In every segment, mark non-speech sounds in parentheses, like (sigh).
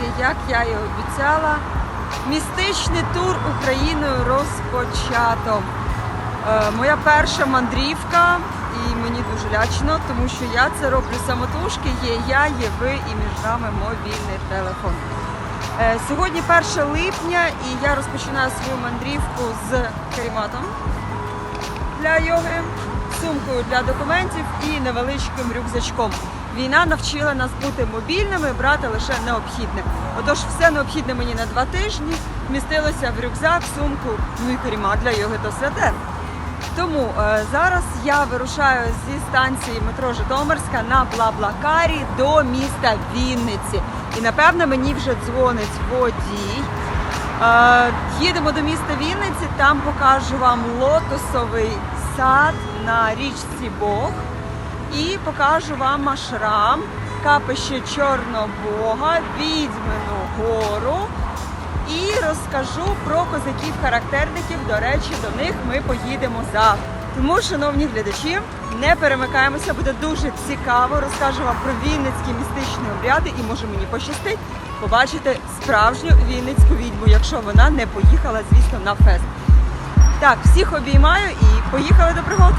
підписники. Як я і обіцяла, містичний тур Україною розпочато. Е, моя перша мандрівка, і мені дуже лячно, тому що я це роблю самотужки. Є я, є ви і між нами мобільний телефон. Е, Сьогодні 1 липня і я розпочинаю свою мандрівку з каріматом для йоги, сумкою для документів і невеличким рюкзачком. Війна навчила нас бути мобільними, брати лише необхідне. Отож, все необхідне мені на два тижні вмістилося в рюкзак, сумку, ну і карімат для йоги то святе. Тому е, зараз я вирушаю зі станції метро Житомирська на Блаблакарі до міста Вінниці. І напевно мені вже дзвонить водій. Е, їдемо до міста Вінниці, там покажу вам лотосовий сад на річці Бог і покажу вам ашрам, капище Чорнобога, Відьмину гору. І розкажу про козаків-характерників. До речі, до них ми поїдемо завтра. Тому, шановні глядачі, не перемикаємося, буде дуже цікаво. Розкажу вам про вінницькі містичні обряди і може мені пощастить побачити справжню вінницьку відьму, якщо вона не поїхала, звісно, на фест. Так, всіх обіймаю і поїхали до пригод.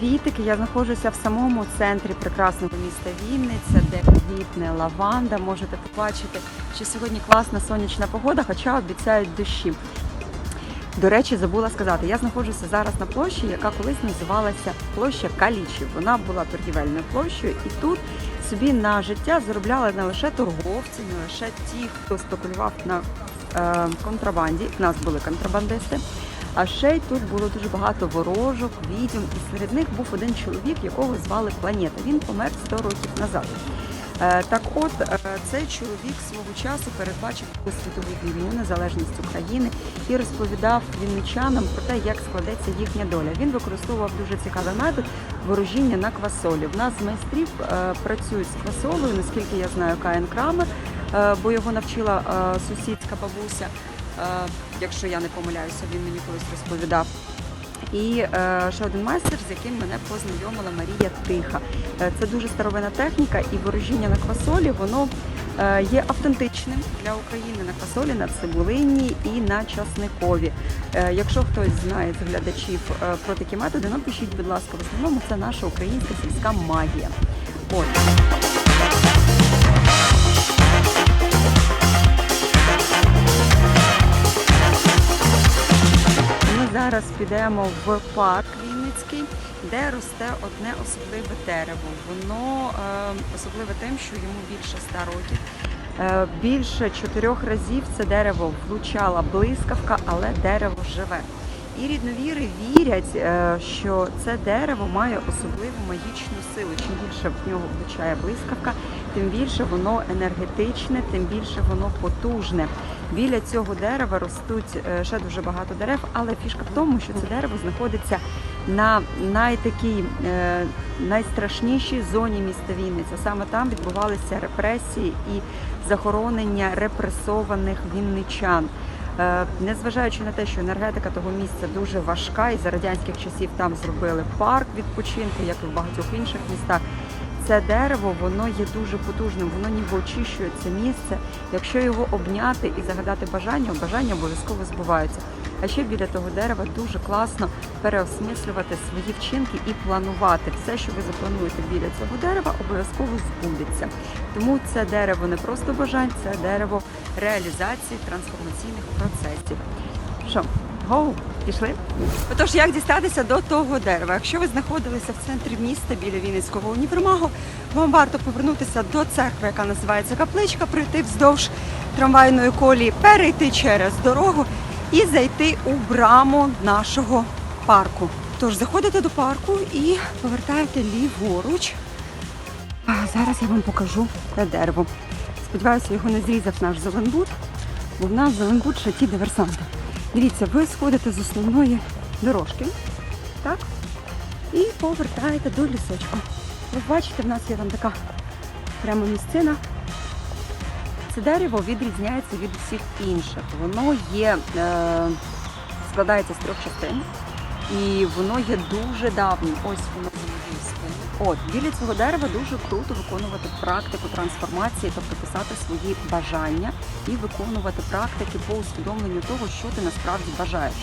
Привітики. Я знаходжуся в самому центрі прекрасного міста Вінниця, де квітне лаванда. Можете побачити, що сьогодні класна сонячна погода, хоча обіцяють дощі. До речі, забула сказати, я знаходжуся зараз на площі, яка колись називалася площа Калічів. Вона була торгівельною площею, і тут собі на життя заробляли не лише торговці, не лише ті, хто спекулював на е, контрабанді. У нас були контрабандисти. А ще й тут було дуже багато ворожок, відьом, і серед них був один чоловік, якого звали Планета. Він помер 100 років назад. Е, Так от е, цей чоловік свого часу передбачив світову війну, незалежність України і розповідав вінничанам про те, як складеться їхня доля. Він використовував дуже цікавий метод ворожіння на квасолі. В нас з майстрів е, працюють з квасолею, наскільки я знаю, Каїн Крамер, бо його навчила е, сусідська бабуся. Е, Якщо я не помиляюся, він мені колись розповідав. І е, ще один майстер, з яким мене познайомила Марія Тиха. Е, це дуже старовина техніка, і ворожіння на квасолі воно е, є автентичним для України на квасолі, на цибулині і на часникові. Е, якщо хтось знає з глядачів е, про такі методи, напишіть, будь ласка, в основному це наша українська сільська магія. От. Зараз підемо в парк Вінницький, де росте одне особливе дерево. Воно е, особливе тим, що йому більше 100 років. Е, більше чотирьох разів це дерево влучала блискавка, але дерево живе. І рідновіри вірять, е, що це дерево має особливу магічну силу. Чим більше в нього влучає блискавка, тим більше воно енергетичне, тим більше воно потужне. Біля цього дерева ростуть е, ще дуже багато дерев, але фішка в тому, що це дерево знаходиться на найтакій е, найстрашнішій зоні міста Вінниця. Саме там відбувалися репресії і захоронення репресованих вінничан. Е, Незважаючи на те, що енергетика того місця дуже важка, і за радянських часів там зробили парк відпочинку, як і в багатьох інших містах. Це дерево, воно є дуже потужним, воно ніби очищує це місце. Якщо його обняти і загадати бажання, бажання обов'язково збуваються. А ще біля того дерева дуже класно переосмислювати свої вчинки і планувати. Все, що ви заплануєте біля цього дерева, обов'язково збудеться. Тому це дерево не просто бажань, це дерево реалізації трансформаційних процесів. Що, гоу, пішли? Отож, як дістатися до того дерева? Якщо ви знаходилися в центрі міста біля Вінницького універмагу, вам варто повернутися до церкви, яка називається Капличка, пройти вздовж трамвайної колії, перейти через дорогу і зайти у браму нашого парку. Тож заходите до парку і повертаєте ліворуч. А зараз я вам покажу те дерево. Сподіваюся, його не зрізав наш Зеленбуд, бо в нас Зеленбуд ще ті диверсанти. Дивіться, ви сходите з основної дорожки, так? І повертаєте до лісочку. Ви бачите, в нас є там така прямо місцина. Це дерево відрізняється від усіх інших. Воно є, е, складається з трьох частин. І воно є дуже давнім. Ось воно. От біля цього дерева дуже круто виконувати практику трансформації, тобто писати свої бажання і виконувати практики по усвідомленню того, що ти насправді бажаєш.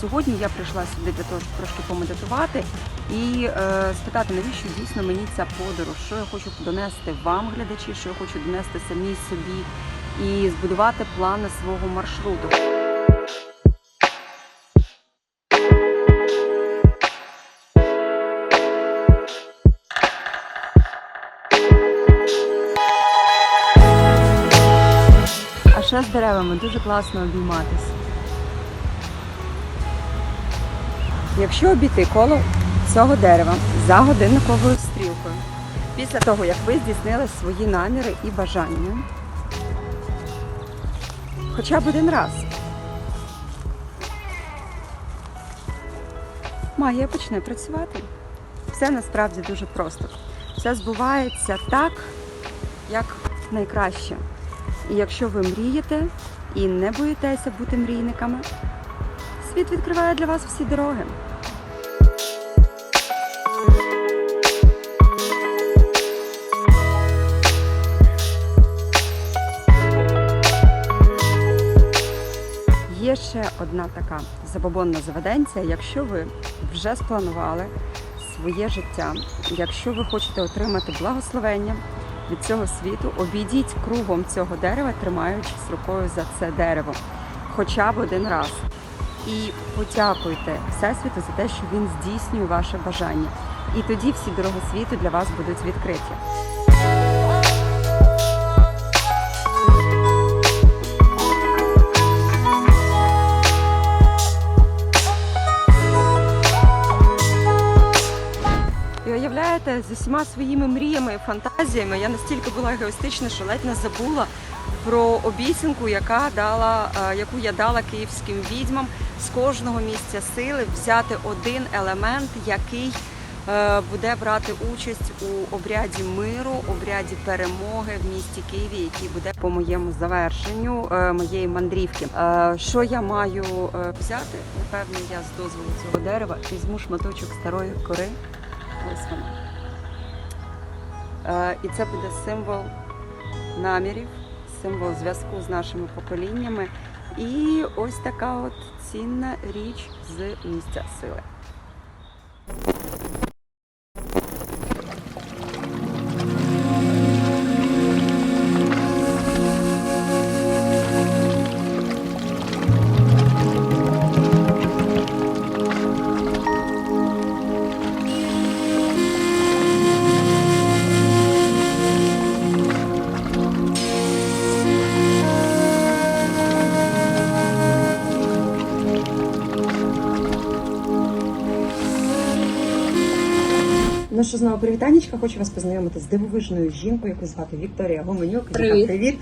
Сьогодні я прийшла сюди для того, щоб трошки помедитувати і е, спитати, навіщо дійсно мені ця подорож, що я хочу донести вам, глядачі, що я хочу донести самій собі, і збудувати плани свого маршруту. Ще з деревами дуже класно обійматися. Якщо обійти коло цього дерева за годинниковою стрілкою, після того, як ви здійснили свої наміри і бажання, хоча б один раз, магія почне працювати. Все насправді дуже просто. Все збувається так, як найкраще. І якщо ви мрієте і не боїтеся бути мрійниками, світ відкриває для вас всі дороги. Є ще одна така забобонна заведенція. Якщо ви вже спланували своє життя, якщо ви хочете отримати благословення від цього світу, обійдіть кругом цього дерева, тримаючись рукою за це дерево, хоча б один раз. І подякуйте Всесвіту за те, що він здійснює ваше бажання. І тоді всі дороги світу для вас будуть відкриті. Уявляєте, з усіма своїми мріями і фантазіями я настільки була егоїстична, що ледь не забула про обіцянку, яка дала, е, яку я дала київським відьмам з кожного місця сили взяти один елемент, який е, буде брати участь у обряді миру, обряді перемоги в місті Києві, який буде по моєму завершенню е, моєї мандрівки. Що я маю взяти? Напевно, я з дозволу цього дерева візьму шматочок старої кори. Ось вона. Е, І це буде символ намірів, символ зв'язку з нашими поколіннями. І ось така от цінна річ з місця сили. Знову привітанечка, хочу вас познайомити з дивовижною жінкою, яку звати Вікторія Гоменюк. Привіт. привіт.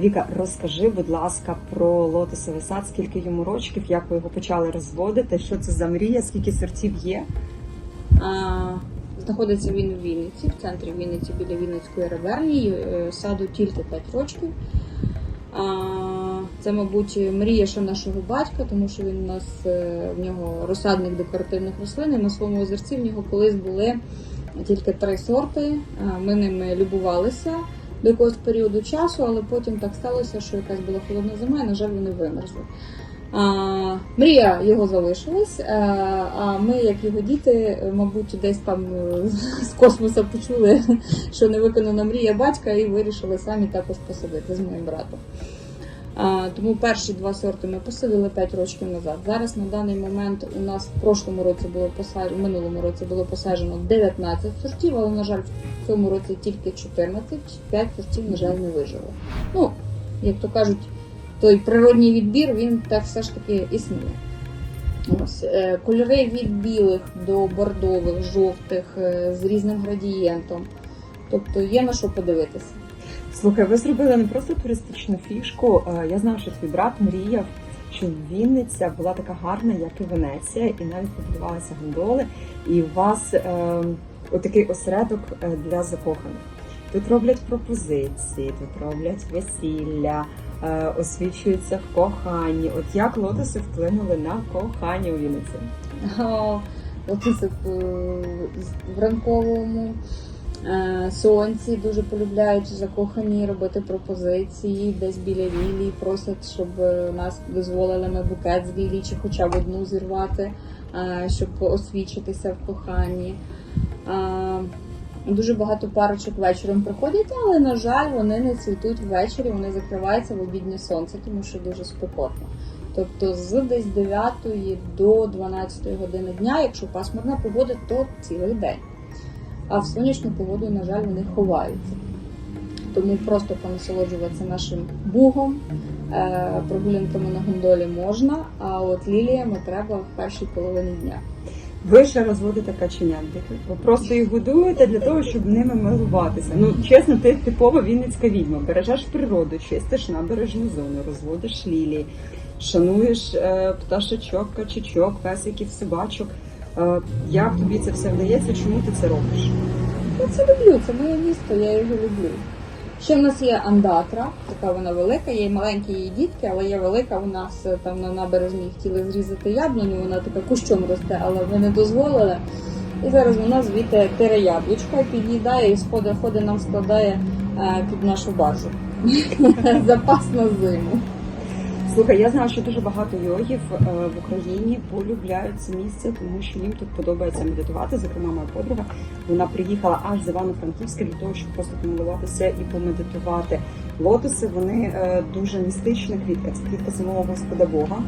Віка, розкажи, будь ласка, про лотосовий сад, скільки йому рочків, як ви його почали розводити, що це за мрія, скільки сортів є. А, Знаходиться він у Вінниці, в центрі Вінниці біля Вінницької ревернії. Е, Саду тільки 5 років. А, Це, мабуть, мрія ще нашого батька, тому що він у нас е, в нього розсадник декоративних рослин. і На своєму озерці в нього колись були тільки три сорти. Ми ними любувалися до якогось періоду часу, але потім так сталося, що якась була холодна зима, і, на жаль, вони вимерзли. А, мрія його залишилась, а, а ми, як його діти, е, мабуть, десь там е, з космоса почули, (laughs) що не виконана мрія батька, і вирішили самі також посадити з моїм братом. Тому перші два сорти ми посадили 5 років назад. Зараз на даний момент у нас в прошлому році було посаджено, в минулому році було посаджено 19 сортів, але, на жаль, в цьому році тільки 14, 5 сортів, на жаль, не вижило. Ну, як то кажуть, той природній відбір він так все ж таки існує. Ось е, кольори від білих до бордових, жовтих, е, з різним градієнтом. Тобто є на що подивитися. Слухай, ви зробили не просто туристичну фішку. е, Я знаю, що твій брат мріяв, що Вінниця була така гарна, як і Венеція, і навіть побудувалися гондоли. І у вас е, отакий осередок е, для закоханих. Тут роблять пропозиції, тут роблять весілля, е, освічуються в коханні. От як лотоси вплинули на кохання у Вінниці? О, Оце це, е, в ранковому сонці дуже полюбляють закохані робити пропозиції десь біля лілії, просять, щоб е, нас дозволили ми букет з лілії, чи хоча б одну зірвати, е, щоб освічитися в коханні. Е, Дуже багато парочок вечором приходять, але на жаль, вони не цвітуть ввечері, вони закриваються в обіднє сонце, тому що дуже спекотно. Тобто з десь 9 до 12 години дня, якщо пасмурна погода, то цілий день. А в сонячну погоду, на жаль, вони ховаються. Тому просто понасолоджуватися нашим бугом, е, прогулянками на гондолі можна, а от ліліями треба в першій половині дня. Ви ще розводите каченят. Ви просто їх годуєте для того, щоб ними милуватися. Ну чесно, ти типова вінницька відьма. Бережеш природу, чистиш набережну зону, розводиш лілії, шануєш е, пташечок, качечок, песиків, собачок. Е, як тобі це все вдається? Чому ти це робиш? Я це люблю, це моє місто, я його люблю. Ще в нас є андатра, така вона велика, є маленькі її дітки, але є велика. У нас там на набережній хотіли зрізати яблуню, вона така кущом росте, але ми не дозволили. І зараз вона звідти тире яблучка, під'їдає і сходить, ходить нам складає е, під нашу баржу. (laughs) Запас на зиму. Слухай, я знаю, що дуже багато йогів е, в Україні полюбляють це місце, тому що їм тут подобається медитувати. Зокрема, моя подруга вона приїхала аж з Івано-Франківська для того, щоб просто помилуватися і помедитувати. Лотоси вони е, дуже містична квітка. Це квітка самого Господа Бога,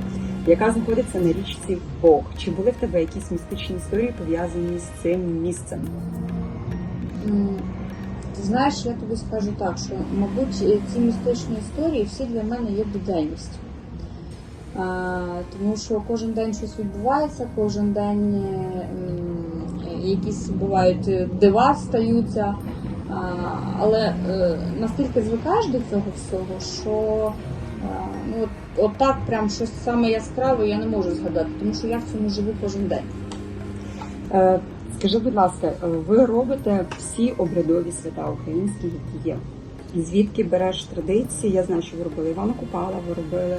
яка знаходиться на річці Бог. Чи були в тебе якісь містичні історії пов'язані з цим місцем? Знаєш, я тобі скажу так, що, мабуть, ці містичні історії всі для мене є буденністю. Тому що кожен день щось відбувається, кожен день е, якісь бувають е, дива стаються. Але е, настільки звикаєш до цього всього, що а, ну, от, так прям щось саме яскраве я не можу згадати, тому що я в цьому живу кожен день. Е, Скажи, будь ласка, е, ви робите всі обрядові свята українські, які є. Звідки береш традиції? Я знаю, що ви робили Івана Купала, ви робили е,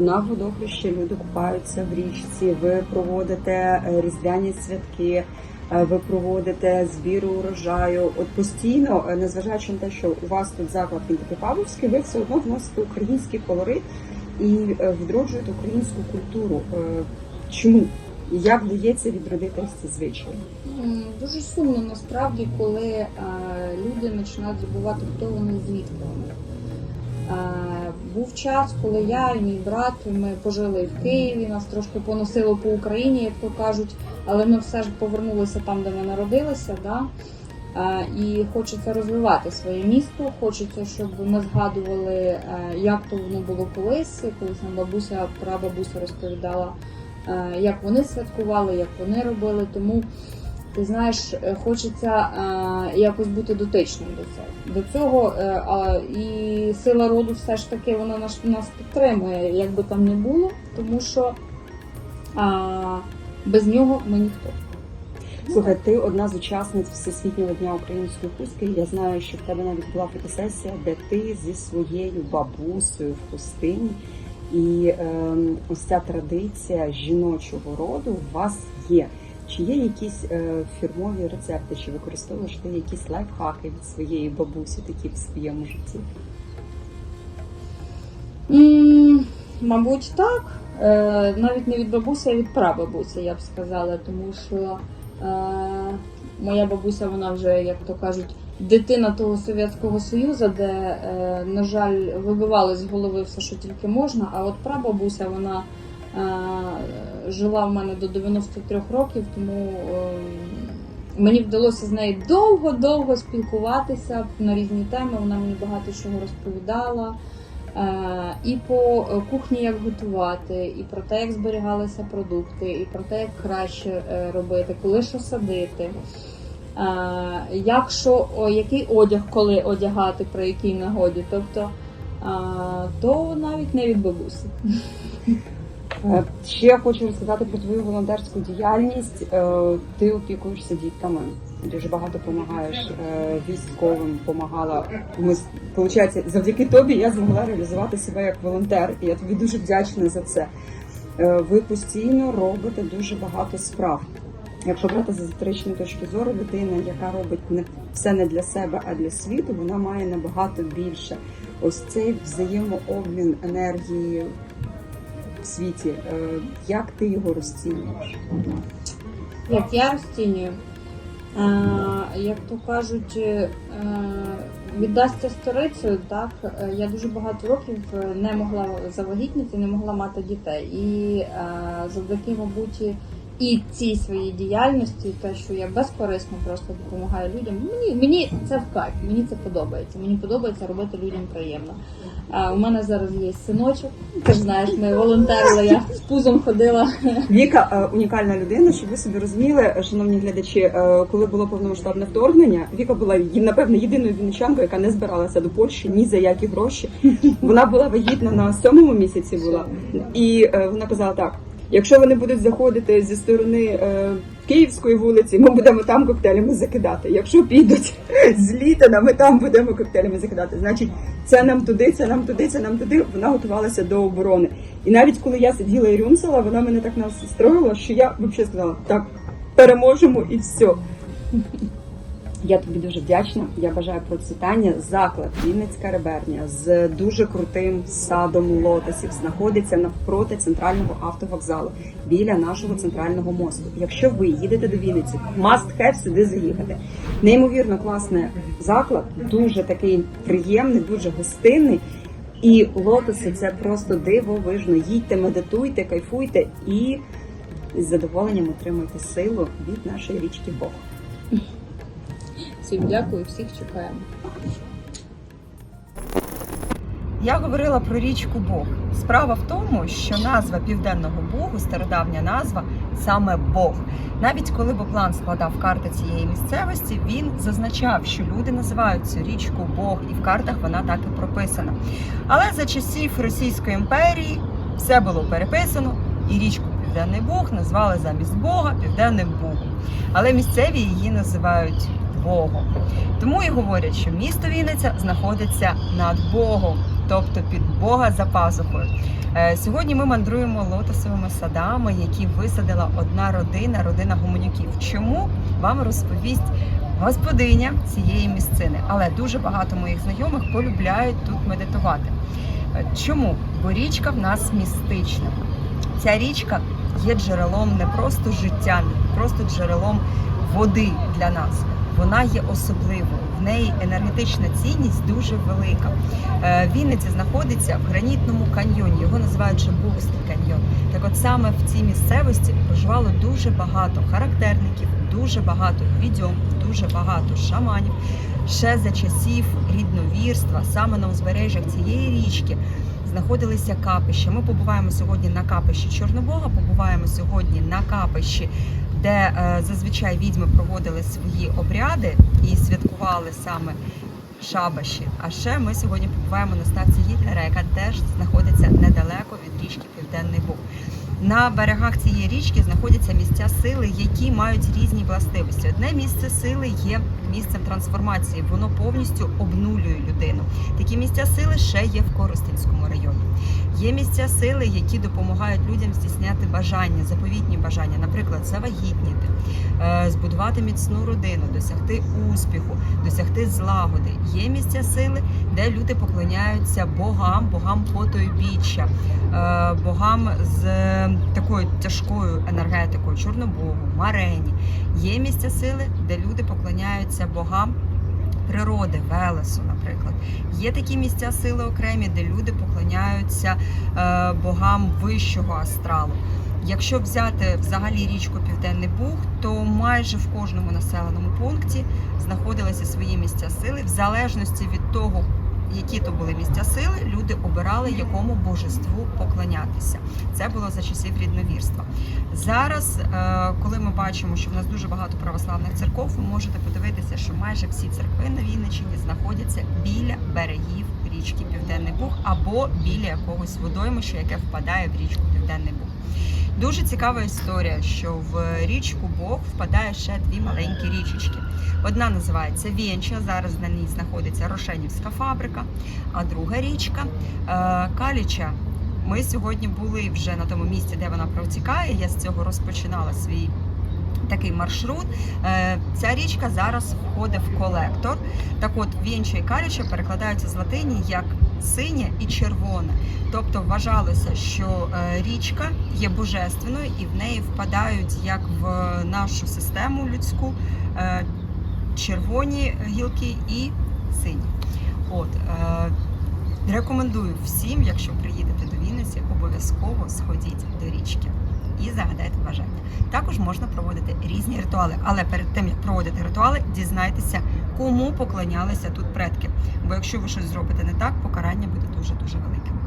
на водохрещі, люди купаються в річці, ви проводите е, різдвяні святки, е, ви проводите збір урожаю. От постійно, е, незважаючи на те, що у вас тут заклад павловський, ви все одно вносите український колорит і е, відроджуєте українську культуру. Е, Чому? Як вдається відродити ці звичаї? Дуже сумно насправді, коли е, люди починають забувати, хто вони звідки вони. Був час, коли я і мій брат ми пожили в Києві, нас трошки поносило по Україні, як то кажуть, але ми все ж повернулися там, де ми народилися. Да? І хочеться розвивати своє місто, хочеться, щоб ми згадували, е, як то воно було колись, колись нам бабуся, прабабуся розповідала, е, як вони святкували, як вони робили. Тому ти знаєш, е, хочеться е, якось бути дотичним до цього. До цього е, і сила роду все ж таки вона нас, нас підтримує, як би там не було, тому що без нього ми ніхто. Слухай, ти одна з учасниць Всесвітнього дня української хустки. Я знаю, що в тебе навіть була фотосесія, де ти зі своєю бабусею в пустині. І ем, ось ця традиція жіночого роду у вас є. Чи є якісь е, фірмові рецепти, чи використовуєш ти якісь лайфхаки від своєї бабусі такі в своєму житті? М, Мабуть, так. Е, навіть не від бабусі, а від прабабусі, я б сказала, тому що е, моя бабуся, вона вже, як то кажуть, дитина того Совєтського Союзу, де, е, на жаль, вибивали з голови все, що тільки можна. А от прабабуся, вона жила в мене до 93 років, тому е, мені вдалося з нею довго-довго спілкуватися на різні теми. Вона мені багато чого розповідала. Е, І по е, кухні як готувати, і про те, як зберігалися продукти, і про те, як краще е, робити, коли що садити, е, як що, який одяг, коли одягати, при якій нагоді. Тобто, е, то навіть не від бабусі. Е, Ще хочу розказати про твою волонтерську діяльність. Е, Ти опікуєшся дітками. Дуже багато допомагаєш е, військовим, допомагала. Ми виходить, завдяки тобі я змогла реалізувати себе як волонтер, і я тобі дуже вдячна за це. Ви постійно робите дуже багато справ. Якщо брати з езотеричної точки зору, людина, яка робить не все не для себе, а для світу, вона має набагато більше. Ось цей взаємообмін енергії в світі. Е, Як ти його розцінюєш? Як я розцінюю, е, як то кажуть, е, віддасться сторицею, так я дуже багато років не могла завагітніти, не могла мати дітей. І завдяки, мабуть, і цій своїй діяльності, те, що я безкорисно просто допомагаю людям. Мені мені це в кайф, мені це подобається. Мені подобається робити людям приємно. Е, у мене зараз є синочок. Ти ж знаєш, ми волонтерили, я з пузом ходила. Віка е, унікальна людина, щоб ви собі розуміли, шановні глядачі, е, коли було повномасштабне вторгнення, Віка була напевно єдиною вінничанкою, яка не збиралася до Польщі ні за які гроші. Вона була вагітна на сьомому місяці була, і е, вона казала так: якщо вони будуть заходити зі сторони е, Київської вулиці, ми будемо там коктейлями закидати. Якщо підуть з Літина, ми там будемо коктейлями закидати. Значить, це нам туди, це нам туди, це нам туди. Вона готувалася до оборони. І навіть коли я сиділа і рюмсала, вона мене так настроїла, що я взагалі сказала, так, переможемо і все. Я тобі дуже вдячна. Я бажаю процвітання. Заклад Вінницька реберня з дуже крутим садом лотосів знаходиться навпроти центрального автовокзалу біля нашого центрального мосту. Якщо ви їдете до Вінниці, must have сюди заїхати. Неймовірно класний заклад, дуже такий приємний, дуже гостинний. І лотоси це просто дивовижно. Їдьте, медитуйте, кайфуйте і з задоволенням отримуйте силу від нашої річки Бог. Всім дякую, всіх чекаємо. Я говорила про річку Бог. Справа в тому, що назва Південного Богу, стародавня назва, саме Бог. Навіть коли Боплан складав карти цієї місцевості, він зазначав, що люди називають цю річку Бог, і в картах вона так і прописана. Але за часів Російської імперії все було переписано, і річку Південний Бог назвали замість Бога Південним Богом. Але місцеві її називають Богом. Тому і говорять, що місто Вінниця знаходиться над Богом, тобто під Бога за пазухою. Е, Сьогодні ми мандруємо лотосовими садами, які висадила одна родина, родина гомонюків. Чому вам розповість господиня цієї місцини? Але дуже багато моїх знайомих полюбляють тут медитувати. Е, Чому? Бо річка в нас містична. Ця річка є джерелом не просто життя, не просто джерелом води для нас. Вона є особливою. В неї енергетична цінність дуже велика. Е, Вінниця знаходиться в гранітному каньйоні. Його називають Жабовський каньйон. Так от саме в цій місцевості проживало дуже багато характерників, дуже багато відьом, дуже багато шаманів. Ще за часів рідновірства, саме на узбережжях цієї річки, знаходилися капища. Ми побуваємо сьогодні на капищі Чорнобога, побуваємо сьогодні на капищі, де е, зазвичай відьми проводили свої обряди і святкували саме шабаші. А ще ми сьогодні побуваємо на ставці Гітлера, яка теж знаходиться недалеко від річки Південний Буг. На берегах цієї річки знаходяться місця сили, які мають різні властивості. Одне місце сили є місцем трансформації. Воно повністю обнулює людину. Такі місця сили ще є в Коростенському районі. Є місця сили, які допомагають людям здійсняти бажання, заповітні бажання, наприклад, завагітніти, е, збудувати міцну родину, досягти успіху, досягти злагоди. Є місця сили, де люди поклоняються богам, богам потойбіччя, е, богам з такою тяжкою енергетикою, чорнобогу, марені. Є місця сили, де люди поклоняються богам. Природи, Велесу, наприклад, є такі місця сили окремі, де люди поклоняються е, богам вищого астралу. Якщо взяти взагалі річку Південний Буг, то майже в кожному населеному пункті знаходилися свої місця сили, в залежності від того, які то були місця сили, люди обирали якому божеству поклонятися. Це було за часів рідновірства. Зараз, е, коли ми бачимо, що в нас дуже багато православних церков, ви можете подивитися, що майже всі церкви на Вінниччині знаходяться біля берегів річки Південний Буг або біля якогось водоймища, яке впадає в річку Південний Буг. Дуже цікава історія, що в річку Бог впадає ще дві маленькі річечки. Одна називається Вєнча, зараз на ній знаходиться Рошенівська фабрика, а друга річка е, Каліча. Ми сьогодні були вже на тому місці, де вона протікає. Я з цього розпочинала свій такий маршрут. Е, Ця річка зараз входить в колектор. Так от Вєнча і Каліча перекладаються з латині як синє і червоне. Тобто вважалося, що е, річка є божественною і в неї впадають як в нашу систему людську е, червоні гілки і сині. От е, рекомендую всім, якщо приїдете до Вінниці, обов'язково сходіть до річки і загадайте бажання. Також можна проводити різні ритуали, але перед тим як проводити ритуали, дізнайтеся, кому поклонялися тут предки. Бо якщо ви щось зробите не так, покарання буде дуже дуже великим.